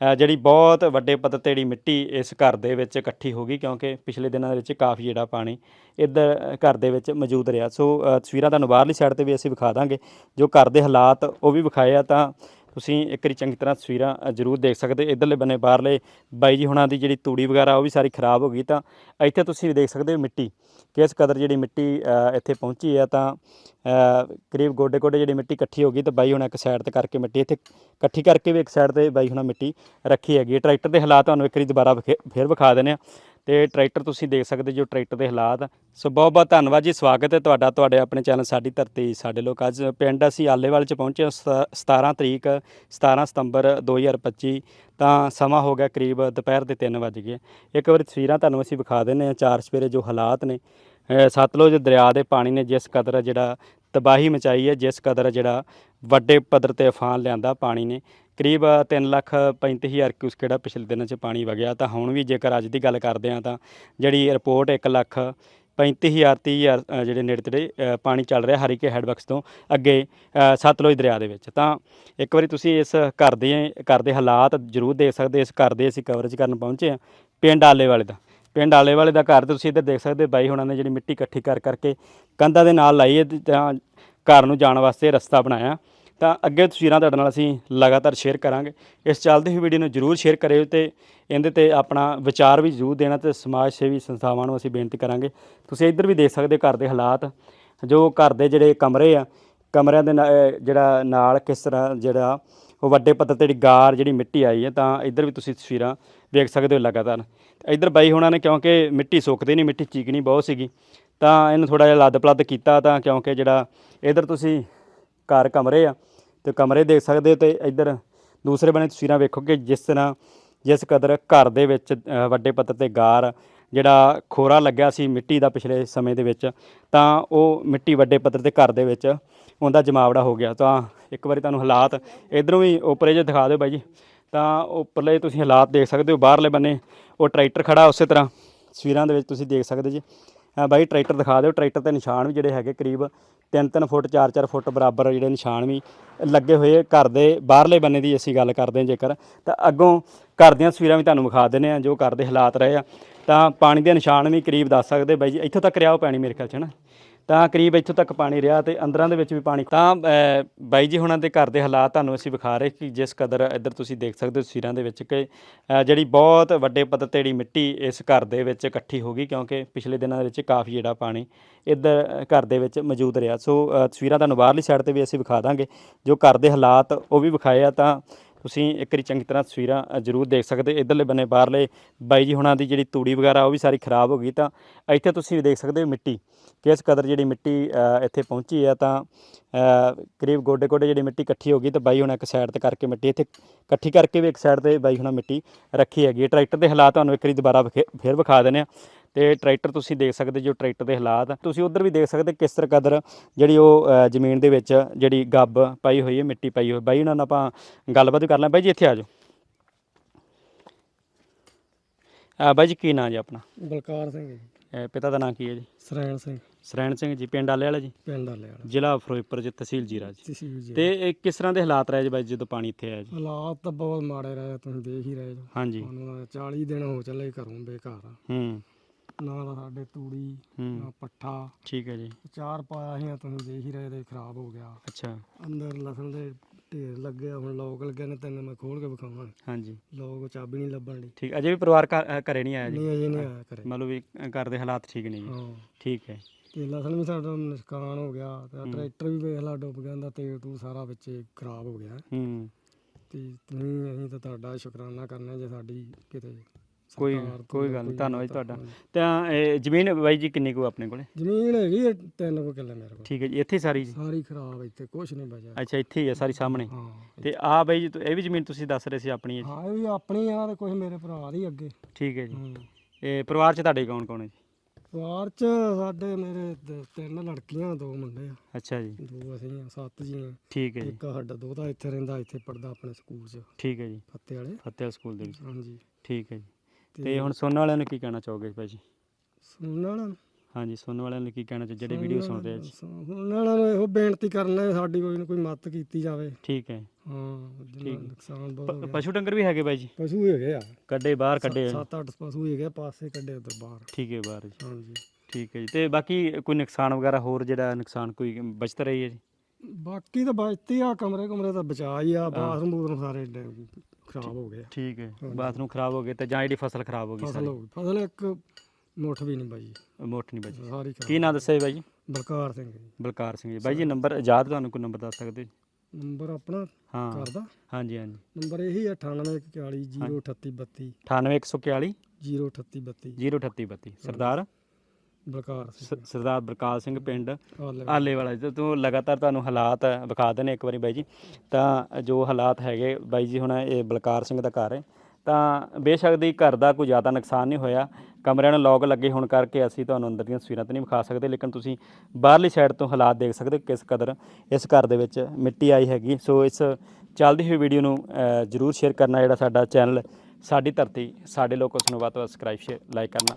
ਜਿਹੜੀ ਬਹੁਤ ਵੱਡੇ ਪੱਧਰ ਤੇ ਜਿਹੜੀ ਮਿੱਟੀ ਇਸ ਘਰ ਦੇ ਵਿੱਚ ਇਕੱਠੀ ਹੋ ਗਈ, ਕਿਉਂਕਿ ਪਿਛਲੇ ਦਿਨਾਂ ਦੇ ਵਿੱਚ ਕਾਫੀ ਜਿਹੜਾ ਪਾਣੀ ਇੱਧਰ ਘਰ ਦੇ ਵਿੱਚ ਮੌਜੂਦ ਰਿਹਾ। ਸੋ ਤਸਵੀਰਾਂ ਤੁਹਾਨੂੰ ਬਾਹਰਲੀ ਸਾਈਡ ਤੇ ਵੀ ਅਸੀਂ ਵਿਖਾ ਦਾਂਗੇ। ਜੋ ਘਰ ਦੇ ਹਾਲਾਤ ਉਹ ਵੀ ਵਿਖਾਏ ਆ ਤਾਂ ਤੁਸੀਂ ਇੱਕ ਵਾਰੀ ਚੰਗੀ ਤਰ੍ਹਾਂ ਤਸਵੀਰਾਂ ਅ, ਜ਼ਰੂਰ ਦੇਖ ਸਕਦੇ ਹੋ। ਇੱਧਰਲੇ ਬੰਨੇ ਬਾਹਰਲੇ ਬਾਈ ਜੀ ਹੁਣਾਂ ਦੀ ਜਿਹੜੀ ਤੂੜੀ ਵਗੈਰਾ ਉਹ ਵੀ ਸਾਰੀ ਖਰਾਬ ਹੋ ਗਈ ਤਾਂ ਇੱਥੇ ਤੁਸੀਂ ਦੇਖ ਸਕਦੇ ਹੋ ਮਿੱਟੀ ਕਿਸ ਕਦਰ ਜਿਹੜੀ ਮਿੱਟੀ ਅ, ਇੱਥੇ ਪਹੁੰਚੀ ਹੈ ਤਾਂ ਅ, ਕਰੀਬ ਗੋਡੇ ਗੋਡੇ ਜਿਹੜੀ ਮਿੱਟੀ ਇਕੱਠੀ ਹੋ ਗਈ ਤਾਂ ਬਾਈ ਹੁਣ ਇੱਕ ਸਾਈਡ ਤੇ ਕਰਕੇ ਮਿੱਟੀ ਇੱਥੇ ਇਕੱਠੀ ਕਰਕੇ ਵੀ ਇੱਕ ਸਾਈਡ ਤੇ ਬਾਈ ਹੁਣਾਂ ਮਿੱਟੀ ਰੱਖੀ ਹੈਗੀ ਹੈ। ਟਰੈਕਟਰ ਦੇ ਹਾਲਾਤ ਤੁਹਾਨੂੰ ਇੱਕ ਵਾਰੀ ਦੁਬਾਰਾ ਵਿਖੇ- ਫਿਰ ਵਿਖਾ ਦਿੰਦੇ ਆ ਤੇ ਟਰੈਕਟਰ ਤੁਸੀਂ ਦੇਖ ਸਕਦੇ ਜੋ ਟਰੈਕਟਰ ਦੇ ਹਾਲਾਤ। ਸੋ ਬਹੁਤ ਬਹੁਤ ਧੰਨਵਾਦ ਜੀ ਸਵਾਗਤ ਹੈ ਤੁਹਾਡਾ ਤੁਹਾਡੇ ਆਪਣੇ ਚੈਨਲ ਸਾਡੀ ਧਰਤੀ ਸਾਡੇ ਲੋਕ। ਅੱਜ ਪਿੰਡ ਅਸੀਂ ਆਲੇਵਾਲ ਚ ਪਹੁੰਚੇ ਹਾਂ, ਸ- 17 ਤਰੀਕ 17 ਸਤੰਬਰ 2025 ਤਾਂ ਸਮਾਂ ਹੋ ਗਿਆ ਕਰੀਬ ਦੁਪਹਿਰ ਦੇ 3 ਵਜ ਗਏ। ਇੱਕ ਵਾਰੀ ਤਸਵੀਰਾਂ ਤੁਹਾਨੂੰ ਅਸੀਂ ਵਿਖਾ ਦਿੰਦੇ ਹਾਂ ਚਾਰ ਸਵੇਰੇ ਜੋ ਹਾਲਾਤ ਨੇ। ਅ, ਸਤਲੁਜ ਦਰਿਆ ਦੇ ਪਾਣੀ ਨੇ ਜਿਸ ਕਦਰ ਜਿਹੜਾ ਤਬਾਹੀ ਮਚਾਈ ਹੈ ਜਿਸ ਕਦਰ ਜਿਹੜਾ ਵੱਡੇ ਪੱਧਰ ਤੇ ਅਫਾਨ ਲਿਆਂਦਾ ਪਾਣੀ ਨੇ। ਕਰੀਬ 3 ਲੱਖ 35 ਹਜ਼ਾਰ ਕਿਊਸਕ ਜਿਹੜਾ ਪਿਛਲੇ ਦਿਨਾਂ 'ਚ ਪਾਣੀ ਵਗਿਆ। ਤਾਂ ਹੁਣ ਵੀ ਜੇਕਰ ਅੱਜ ਦੀ ਗੱਲ ਕਰਦੇ ਹਾਂ ਤਾਂ ਜਿਹੜੀ ਰਿਪੋਰਟ 1 ਲੱਖ 35 ਹਜ਼ਾਰ 30 ਹਜ਼ਾਰ ਜਿਹੜੇ ਨੇੜੇ ਤੇੜੇ ਪਾਣੀ ਚੱਲ ਰਿਹਾ ਹਰੀਕੇ ਹੈਡਵਰਕਸ ਤੋਂ ਅੱਗੇ ਸਤਲੁਜ ਦਰਿਆ ਦੇ ਵਿੱਚ। ਤਾਂ ਇੱਕ ਵਾਰੀ ਤੁਸੀਂ ਇਸ ਘਰ ਦੇ ਘਰ ਦੇ ਹਾਲਾਤ ਜ਼ਰੂਰ ਦੇਖ ਸਕਦੇ ਇਸ ਘਰ ਦੇ ਅਸੀਂ ਕਵਰੇਜ ਕਰਨ ਪਹੁੰਚੇ ਹਾਂ ਪਿੰਡ ਆਲੇ ਵਾਲੇ ਦਾ। ਪਿੰਡ ਆਲੇ ਵਾਲੇ ਦਾ ਘਰ ਤੁਸੀਂ ਇੱਧਰ ਦੇਖ ਸਕਦੇ ਬਾਈ ਹੁਣਾਂ ਨੇ ਜਿਹੜੀ ਮਿੱਟੀ ਇਕੱਠੀ ਕਰ ਕਰਕੇ ਕੰਧਾਂ ਦੇ ਨਾਲ ਲਾਈ ਹੈ। ਤਾਂ ਘਰ ਨੂੰ ਜਾਣ ਵਾਸਤੇ ਰਸਤਾ ਬਣਾਇਆ। ਤਾਂ ਅੱਗੇ ਤਸਵੀਰਾਂ ਤੁਹਾਡੇ ਨਾਲ ਅਸੀਂ ਲਗਾਤਾਰ ਸ਼ੇਅਰ ਕਰਾਂਗੇ। ਇਸ ਚੱਲਦੇ ਹੋਈ ਵੀਡੀਓ ਨੂੰ ਜਰੂਰ ਸ਼ੇਅਰ ਕਰਿਓ ਤੇ ਇਹਦੇ ਤੇ ਆਪਣਾ ਵਿਚਾਰ ਵੀ ਜ਼ਰੂਰ ਦੇਣਾ ਤੇ ਸਮਾਜ ਸੇਵੀ ਸੰਸਥਾਵਾਂ ਨੂੰ ਅਸੀਂ ਬੇਨਤੀ ਕਰਾਂਗੇ। ਤੁਸੀਂ ਇੱਧਰ ਵੀ ਦੇਖ ਸਕਦੇ ਹੋ ਘਰ ਦੇ ਹਾਲਾਤ। ਜੋ ਘਰ ਦੇ ਜਿਹੜੇ ਕਮਰੇ ਆ, ਕਮਰਿਆਂ ਦੇ ਨਾ- ਜਿਹੜਾ ਨਾਲ ਕਿਸ ਤਰ੍ਹਾਂ ਜਿਹੜਾ ਉਹ ਵੱਡੇ ਪੱਧਰ ਤੇ ਜਿਹੜੀ ਗਾਰ ਜਿਹੜੀ ਮਿੱਟੀ ਆਈ ਹੈ, ਤਾਂ ਇੱਧਰ ਵੀ ਤੁਸੀਂ ਤਸਵੀਰਾਂ ਵੇਖ ਸਕਦੇ ਹੋ ਲਗਾਤਾਰ। ਇੱਧਰ ਬਾਈ ਹੋਣਾ ਨੇ ਕਿਉਂਕਿ ਮਿੱਟੀ ਸੁੱਕਦੀ ਨਹੀਂ, ਮਿੱਟੀ ਚੀਕਣੀ ਬਹੁਤ ਸੀਗੀ। ਤਾਂ ਇਹਨੂੰ ਥੋੜਾ ਜਿਹਾ ਲੱਦ ਪਲੱਦ ਕੀਤਾ ਤਾਂ ਕਿਉਂਕਿ ਜਿਹੜਾ ਇੱਧਰ ਤੁਸੀਂ ਘਰ ਕਮਰੇ ਆ, ਤੇ ਕਮਰੇ ਦੇਖ ਸਕਦੇ ਹੋ ਤੇ ਇੱਧਰ ਦੂਸਰੇ ਬੰਨੇ ਤਸਵੀਰਾਂ ਵੇਖੋਗੇ ਜਿਸ ਤਰ੍ਹਾਂ, ਜਿਸ ਕਦਰ ਘਰ ਦੇ ਵਿੱਚ ਵੱਡੇ ਪੱਧਰ ਤੇ ਗਾਰ ਜਿਹੜਾ ਖੋਰਾ ਲੱਗਿਆ ਸੀ ਮਿੱਟੀ ਦਾ ਪਿਛਲੇ ਸਮੇਂ ਦੇ ਵਿੱਚ, ਤਾਂ ਉਹ ਮਿੱਟੀ ਵੱਡੇ ਪੱਧਰ ਤੇ ਘਰ ਦੇ ਵਿੱਚ ਉਹਦਾ ਜਮਾਵੜਾ ਹੋ ਗਿਆ। ਤਾਂ ਇੱਕ ਵਾਰੀ ਤੁਹਾਨੂੰ ਹਾਲਾਤ ਇਧਰੋਂ ਵੀ ਉੱਪਰੇ ਜੇ ਦਿਖਾ ਦਿਓ ਬਾਈ ਜੀ। ਤਾਂ ਉੱਪਰਲੇ ਤੁਸੀਂ ਹਾਲਾਤ ਦੇਖ ਸਕਦੇ ਹੋ, ਬਾਹਰਲੇ ਬੰਨੇ ਉਹ ਟਰੈਕਟਰ ਖੜਾ ਉਸੇ ਤਰ੍ਹਾਂ, ਤਸਵੀਰਾਂ ਦੇ ਵਿੱਚ ਤੁਸੀਂ ਦੇਖ ਸਕਦੇ ਜੀ। ਬਾਈ, ਟਰੈਕਟਰ ਦਿਖਾ ਦਿਓ। ਟਰੈਕਟਰ ਤੇ ਨਿਸ਼ਾਨ ਵੀ ਜਿਹੜੇ ਹੈਗੇ ਕਰੀਬ 3-3 ਫੁੱਟ 4-4 ਫੁੱਟ ਬਰਾਬਰ ਜਿਹੜੇ ਨਿਸ਼ਾਨ ਵੀ ਲੱਗੇ ਹੋਏ ਘਰ ਦੇ, ਬਾਹਰਲੇ ਬੰਨੇ ਦੀ ਅਸੀਂ ਗੱਲ ਕਰਦੇ ਹਾਂ ਜੇਕਰ। ਤਾਂ ਅੱਗੋਂ ਘਰ ਦੀਆਂ ਤਸਵੀਰਾਂ ਵੀ ਤੁਹਾਨੂੰ ਵਿਖਾ ਦਿੰਦੇ ਆ ਜੋ ਘਰ ਦੇ ਹਾਲਾਤ ਰਹੇ ਆ। ਤਾਂ ਪਾਣੀ ਦੇ ਨਿਸ਼ਾਨ ਵੀ ਕਰੀਬ ਦੱਸ ਸਕਦੇ ਬਾਈ ਜੀ, ਇੱਥੋਂ ਤੱਕ ਰਿਹਾ ਉਹ ਪਾਣੀ ਮੇਰੇ ਖਿਆਲ ਚ ਨਾ? ਤਾਂ ਕਰੀਬ ਇੱਥੋਂ ਤੱਕ ਪਾਣੀ ਰਿਹਾ ਤੇ ਅੰਦਰਾਂ ਦੇ ਵਿੱਚ ਵੀ ਪਾਣੀ ਤਾਂ ਬਾਈ ਜੀ ਹੁਣਾਂ ਦੇ ਘਰ ਦੇ ਹਾਲਾਤ ਤੁਹਾਨੂੰ ਅਸੀਂ ਵਿਖਾ ਰਹੇ ਕਿ ਜਿਸ ਕਦਰ ਇੱਧਰ ਤੁਸੀਂ ਦੇਖ ਸਕਦੇ ਹੋ ਤਸਵੀਰਾਂ ਦੇ ਵਿੱਚ ਕਿ ਜਿਹੜੀ ਬਹੁਤ ਵੱਡੇ ਪੱਧਰ ਤੇ ਜਿਹੜੀ ਮਿੱਟੀ ਇਸ ਘਰ ਦੇ ਵਿੱਚ ਇਕੱਠੀ ਹੋ ਗਈ ਕਿਉਂਕਿ ਪਿਛਲੇ ਦਿਨਾਂ ਦੇ ਵਿੱਚ ਕਾਫੀ ਜਿਹੜਾ ਪਾਣੀ ਇੱਧਰ ਘਰ ਦੇ ਵਿੱਚ ਮੌਜੂਦ ਰਿਹਾ। ਸੋ ਤਸਵੀਰਾਂ ਤੁਹਾਨੂੰ ਬਾਹਰਲੀ ਸਾਈਡ ਤੇ ਵੀ ਅਸੀਂ ਵਿਖਾ ਦਾਂਗੇ। ਜੋ ਘਰ ਦੇ ਹਾਲਾਤ ਉਹ ਵੀ ਵਿਖਾਏ ਆ ਤਾਂ ਤੁਸੀਂ ਇੱਕ ਵਾਰੀ ਚੰਗੀ ਤਰ੍ਹਾਂ ਤਸਵੀਰਾਂ ਅ, ਜ਼ਰੂਰ ਦੇਖ ਸਕਦੇ ਹੋ। ਇੱਧਰਲੇ ਬੰਨੇ ਬਾਹਰਲੇ ਬਾਈ ਜੀ ਹੁਣਾਂ ਦੀ ਜਿਹੜੀ ਤੂੜੀ ਵਗੈਰਾ ਉਹ ਵੀ ਸਾਰੀ ਖਰਾਬ ਹੋ ਗਈ ਤਾਂ ਇੱਥੇ ਤੁਸੀਂ ਦੇਖ ਸਕਦੇ ਹੋ ਮਿੱਟੀ ਕਿਸ ਕਦਰ ਜਿਹੜੀ ਮਿੱਟੀ ਅ, ਇੱਥੇ ਪਹੁੰਚੀ ਆ ਤਾਂ ਅ, ਕਰੀਬ ਗੋਡੇ ਗੋਡੇ ਜਿਹੜੀ ਮਿੱਟੀ ਇਕੱਠੀ ਹੋ ਗਈ ਤਾਂ ਬਾਈ ਹੁਣ ਇੱਕ ਸਾਈਡ ਤੇ ਕਰਕੇ ਮਿੱਟੀ ਇੱਥੇ ਇਕੱਠੀ ਕਰਕੇ ਵੀ ਇੱਕ ਸਾਈਡ ਤੇ ਬਾਈ ਹੁਣਾਂ ਮਿੱਟੀ ਰੱਖੀ ਹੈਗੀ ਹੈ। ਟਰੈਕਟਰ ਦੇ ਹਾਲਾਤ ਤੁਹਾਨੂੰ ਇੱਕ ਵਾਰੀ ਦੁਬਾਰਾ ਵਿਖੇ- ਫਿਰ ਵਿਖਾ ਦਿੰਦੇ ਆ ਤੇ ਟਰੈਕਟਰ ਤੁਸੀਂ ਦੇਖ ਸਕਦੇ ਜੋ ਟਰੈਕਟਰ ਦੇ ਹਾਲਾਤ ਤੁਸੀਂ ਉਧਰ ਵੀ ਦੇਖ ਸਕਦੇ ਕਿਸ ਤਰ੍ਹਾਂ ਕਦਰ ਜਿਹੜੀ ਉਹ ਜ਼ਮੀਨ ਦੇ ਵਿੱਚ ਜਿਹੜੀ ਗੱਬ ਪਾਈ ਹੋਈ ਹੈ ਮਿੱਟੀ ਪਾਈ ਹੋਈ। ਬਾਈ ਉਹਨਾਂ ਨਾਲ ਆਪਾਂ ਗੱਲਬਾਤ ਕਰ ਲਾਂ। ਬਾਈ ਜੀ ਇੱਥੇ ਆ ਜਾਓ। ਆ ਬਾਈ ਜੀ ਕੀ ਨਾਂ ਜੀ ਆਪਣਾ? ਬਲਕਾਰ ਸਿੰਘ ਜੀ। ਪਿਤਾ ਦਾ ਨਾਂ ਕੀ ਹੈ ਜੀ? ਸਰੈਣ ਸਿੰਘ। ਸਰੈਣ ਸਿੰਘ ਜੀ ਪਿੰਡ ਆਲੇ ਵਾਲਾ ਜੀ? ਪਿੰਡ ਵਾਲੇ ਵਾਲਾ। ਜ਼ਿਲ੍ਹਾ ਫਿਰੋਜ਼ਪੁਰ ਜੀ ਤਹਿਸੀਲ ਜੀਰਾ ਜੀ। ਤੇ ਇਹ ਕਿਸ ਤਰ੍ਹਾਂ ਦੇ ਹਾਲਾਤ ਰਹੇ ਜੀ ਬਾਈ ਜਦੋਂ ਪਾਣੀ ਇੱਥੇ ਆਇਆ ਜੀ? ਹਾਲਾਤ ਤਾਂ ਬਹੁਤ ਮਾੜੇ ਰਹੇ ਤੁਸੀਂ ਦੇਖ ਹੀ ਰਹੇ ਜੋ ਹਾਂਜੀ। ਸਾਨੂੰ ਤਾਂ 40 ਦਿਨ ਹੋ ਚੱਲੇ ਘਰੋਂ ਬੇਘਰ। ਆ। ਹੂੰ। ਨਾ ਤਾਂ ਸਾਡੇ ਤੂੜੀ ਹੂੰ। ਨਾ ਪੱਠਾ। ਠੀਕ ਹੈ ਜੀ। ਚਾਰ ਪਾਇਆ ਸੀ ਤੁਸੀਂ ਦੇਖ ਹੀ ਰਹੇ ਤੇ ਖਰਾਬ ਹੋ ਗਿਆ। ਅੱਛਾ। ਅੰਦਰ ਲਸਣ ਦੇ ਢੇਰ ਲੱਗੇ ਆ, ਹੁਣ ਲੋਕ ਲੱਗੇ ਨੇ ਤੈਨੂੰ ਮੈਂ ਖੋਲ ਕੇ ਵਿਖਾਵਾਂ। ਹਾਂਜੀ। ਲੋਕ ਚਾਬੀ ਨਹੀਂ ਲੱਭਣ ਦੀ ਠੀਕ ਅਜੇ ਵੀ ਪਰਿਵਾਰ ਘਰ- ਅ, ਘਰੇ ਨਹੀਂ ਆਇਆ ਜੀ? ਨਹੀਂ ਅਜੇ ਨਹੀਂ ਆਇਆ ਕਰੇ ਮਤਲਬ ਵੀ ਘਰ ਦੇ ਹਾਲਾਤ ਠੀਕ ਨਹੀਂ ਜੀ? ਹਾਂ। ਠੀਕ ਹੈ। ਤੇ ਲਸਣ ਵੀ ਸਾਡਾ ਨੁਕਸਾਨ ਹੋ ਗਿਆ ਤੇ ਟਰੈਕਟਰ ਵੀ ਵੇਖ ਲਾ ਡੁੱਬ ਗਿਆ ਦਾ ਤੇਲ ਤੂੰ ਸਾਰਾ ਵਿੱਚ ਖਰਾਬ ਹੋ ਗਿਆ। ਹੂੰ। ਤੇ ਤੁਸੀਂ ਅਸੀਂ ਤਾਂ ਤੁਹਾਡਾ ਸ਼ੁਕਰਾਨਾ ਕਰਨਾ ਜੇ ਸਾਡੀ ਕਿਤੇ ਕੋਈ ਕੋਈ ਗੱਲ ਨਹੀਂ ਧੰਨਵਾਦ ਤੁਹਾਡਾ। ਤਾਂ ਇਹ ਜ਼ਮੀਨ ਬਾਈ ਜੀ ਕਿੰਨੀ ਕੁ ਆਪਣੇ ਕੋਲੇ? ਜ਼ਮੀਨ ਹੈਗੀ ਹੈ ਤਿੰਨ ਕੋ ਕਿੱਲੇ ਮੇਰੇ ਕੋਲ। ਠੀਕ ਹੈ ਜੀ ਇੱਥੇ ਹੀ ਸਾਰੀ ਜੀ? ਸਾਰੀ ਖਰਾਬ ਇੱਥੇ ਕੁਛ ਨਹੀਂ ਬਚਿਆ। ਅੱਛਾ ਇੱਥੇ ਹੀ ਹੈ ਸਾਰੀ ਸਾਹਮਣੇ। ਹਾਂ ਤੇ ਆ ਬਾਈ ਜੀ ਤੁ- ਇਹ ਵੀ ਜ਼ਮੀਨ ਤੁਸੀਂ ਦੱਸ ਰਹੇ ਸੀ ਆਪਣੀ ਹੈ ਜੀ? ਹਾਂ ਇਹ ਵੀ ਆਪਣੀ ਆ ਤੇ ਕੁਛ ਮੇਰੇ ਭਰਾ ਦੀ ਅੱਗੇ। ਠੀਕ ਹੈ ਜੀ। ਹੂੰ। ਇਹ ਪਰਿਵਾਰ 'ਚ ਤੁਹਾਡੇ ਕੌਣ ਕੌਣ ਹੈ ਜੀ? ਪਰਿਵਾਰ ਚ ਸਾਡੇ ਮੇਰੇ ਦ- ਤਿੰਨ ਲੜਕੀਆਂ ਦੋ ਮੁੰਡੇ ਆ। ਅੱਛਾ ਜੀ। ਦੋ ਅਸੀਂ ਆ ਸੱਤ ਜੀ ਆ। ਠੀਕ ਹੈ ਜੀ। ਇੱਕ ਸਾਡਾ ਦੋਤਾ ਇੱਥੇ ਰਹਿੰਦਾ ਇੱਥੇ ਪੜਦਾ ਆਪਣੇ ਸਕੂਲ ਚ। ਠੀਕ ਹੈ ਜੀ। ਫੱਤੇ ਵਾਲੇ। ਫਤਿਹ ਸਕੂਲ ਦੇ ਵਿੱਚ। ਹਾਂਜੀ। ਠੀਕ ਹੈ ਜੀ। ਤੇ ਹੁਣ ਸੁਣਨ ਵਾਲਿਆਂ ਨੂੰ ਕੀ ਕਹਿਣਾ ਚਾਹੋਗੇ ਭਾਈ ਜੀ? ਸੁਣਨ ਵਾਲਾ ਹਾਂਜੀ ਸੁਣਨ ਵਾਲਿਆਂ ਨੂੰ ਕੀ ਕਹਿਣਾ ਚਾਹ ਜਿਹੜੇ ਵੀਡੀਓ ਸੁਣ ਰਹੇ ਆ ਜੀ। ਉਹਨਾਂ ਨੂੰ ਇਹੋ ਬੇਨਤੀ ਕਰਨਾ ਹੈ ਸਾਡੀ ਕੋਈ ਨਾ ਕੋਈ ਮਦਦ ਕੀਤੀ ਜਾਵੇ। ਠੀਕ ਹੈ। ਹਾਂ ਜਿੰਨਾ ਨੁਕਸਾਨ ਬਹੁਤ ਹੋ ਪ- ਗਿਆ। ਪਸ਼ੂ ਡੰਗਰ ਵੀ ਹੈਗੇ ਬਾਈ ਜੀ? ਪਸ਼ੂ ਹੈਗੇ ਆ। ਕੱਢੇ ਬਾਹਰ ਕੱਢੇ ਆ। ਸੱਤ ਅੱਠ ਪਸ਼ੂ ਹੈਗੇ ਪਾਸੇ ਕੱਢੇ ਉਧਰ ਬਾਹਰ। ਠੀਕ ਹੈ ਬਾਹਰ ਜੀ। ਹਾਂਜੀ। ਠੀਕ ਹੈ ਜੀ। ਤੇ ਬਾਕੀ ਕੋਈ ਨੁਕਸਾਨ ਵਗੈਰਾ ਹੋਰ ਜਿਹੜਾ ਨੁਕਸਾਨ ਕੋਈ ਬਚਤ ਰਹੀ ਹੈ ਜੀ? ਬਾਕੀ ਤਾਂ ਬਚਤੀ ਆ ਕਮਰੇ ਕਮਰੇ ਤਾਂ ਬਚਾ ਹੀ ਆ ਬਾਥਰੂਮ ਬੂਥਰੂਮ ਸਾਰੇ ਡੇ- ਖਰਾਬ ਹੋ ਗਏ ਆ। ਠੀਕ ਹੈ ਬਾਥਰੂਮ ਖਰਾਬ ਹੋ ਗਏ ਤੇ ਜਾਂ ਜਿਹੜੀ ਫਸਲ ਖਰਾਬ ਹੋ ਗਈ ਫਸਲ ਸਾਰੀ? ਹੋ ਗਈ। ਫਸਲ ਇੱਕ ਮੁੱਠ ਵੀ ਨਹੀਂ ਬਾਈ ਮੋਟ ਨਹੀਂ ਬਚੀ ਸਾਰੀ ਖਰਾਬ ਕੀ ਨਾਂ ਦੱਸਿਆ ਜੀ ਬਾਈ ਜੀ ਬਲਕਾਰ ਸਿੰਘ ਜੀ। ਬਲਕਾਰ ਸਿੰਘ ਜੀ। ਬਾਈ ਜੀ ਨੰਬਰ ਯਾਦ ਤੁਹਾਨੂੰ ਕੋਈ ਨੰਬਰ ਦੱਸ ਸਕਦੇ ਜੀ ਨੰਬਰ ਆਪਣਾ ਹਾਂ। ਕਰਦਾ ਹਾਂਜੀ ਹਾਂਜੀ। ਨੰਬਰ ਇਹੀ ਹੈ 9841 03832 98141 03832 03832 ਸਰਦਾਰ? ਬਲਕਾਰ ਸਿੰਘ ਸ- ਸਰਦਾਰ ਬਲਕਾਰ ਸਿੰਘ ਪਿੰਡ ਹਾਲੇ ਆਲੇ ਵਾਲਾ। ਜੀ ਤੋਂ ਲਗਾਤਾਰ ਤੁਹਾਨੂੰ ਹਾਲਾਤ ਵਿਖਾ ਦੇਣੇ ਇੱਕ ਵਾਰੀ ਬਾਈ ਜੀ। ਤਾਂ ਜੋ ਹਾਲਾਤ ਹੈਗੇ ਬਾਈ ਜੀ ਹੁਣ ਇਹ ਬਲਕਾਰ ਸਿੰਘ ਦਾ ਘਰ ਹੈ। ਤਾਂ ਬੇਸ਼ੱਕ ਦੀ ਘਰ ਦਾ ਕੋਈ ਜ਼ਿਆਦਾ ਨੁਕਸਾਨ ਨਹੀਂ ਹੋਇਆ। ਕਮਰਿਆਂ ਨੂੰ ਲੋਕ ਲੱਗੇ ਹੋਣ ਕਰਕੇ ਅਸੀਂ ਤੁਹਾਨੂੰ ਅੰਦਰ ਦੀਆਂ ਤਸਵੀਰਾਂ ਤਾਂ ਨਹੀਂ ਵਿਖਾ ਸਕਦੇ ਲੇਕਿਨ ਤੁਸੀਂ ਬਾਹਰਲੀ ਸਾਈਡ ਤੋਂ ਹਾਲਾਤ ਦੇਖ ਸਕਦੇ ਹੋ ਕਿਸ ਕਦਰ ਇਸ ਘਰ ਦੇ ਵਿੱਚ ਮਿੱਟੀ ਆਈ ਹੈਗੀ। ਸੋ ਇਸ ਚੱਲਦੀ ਹੋਈ ਵੀਡੀਓ ਨੂੰ ਅ, ਜਰੂਰ ਸ਼ੇਅਰ ਕਰਨਾ ਜਿਹੜਾ ਸਾਡਾ ਚੈਨਲ ਸਾਡੀ ਧਰਤੀ ਸਾਡੇ ਲੋਕ ਉਸ ਨੂੰ ਵੱਧ ਤੋਂ ਵੱਧ ਸਬਸਕ੍ਰਾਈਬ ਸ਼ੇਅਰ ਲਾਈਕ ਕਰਨਾ।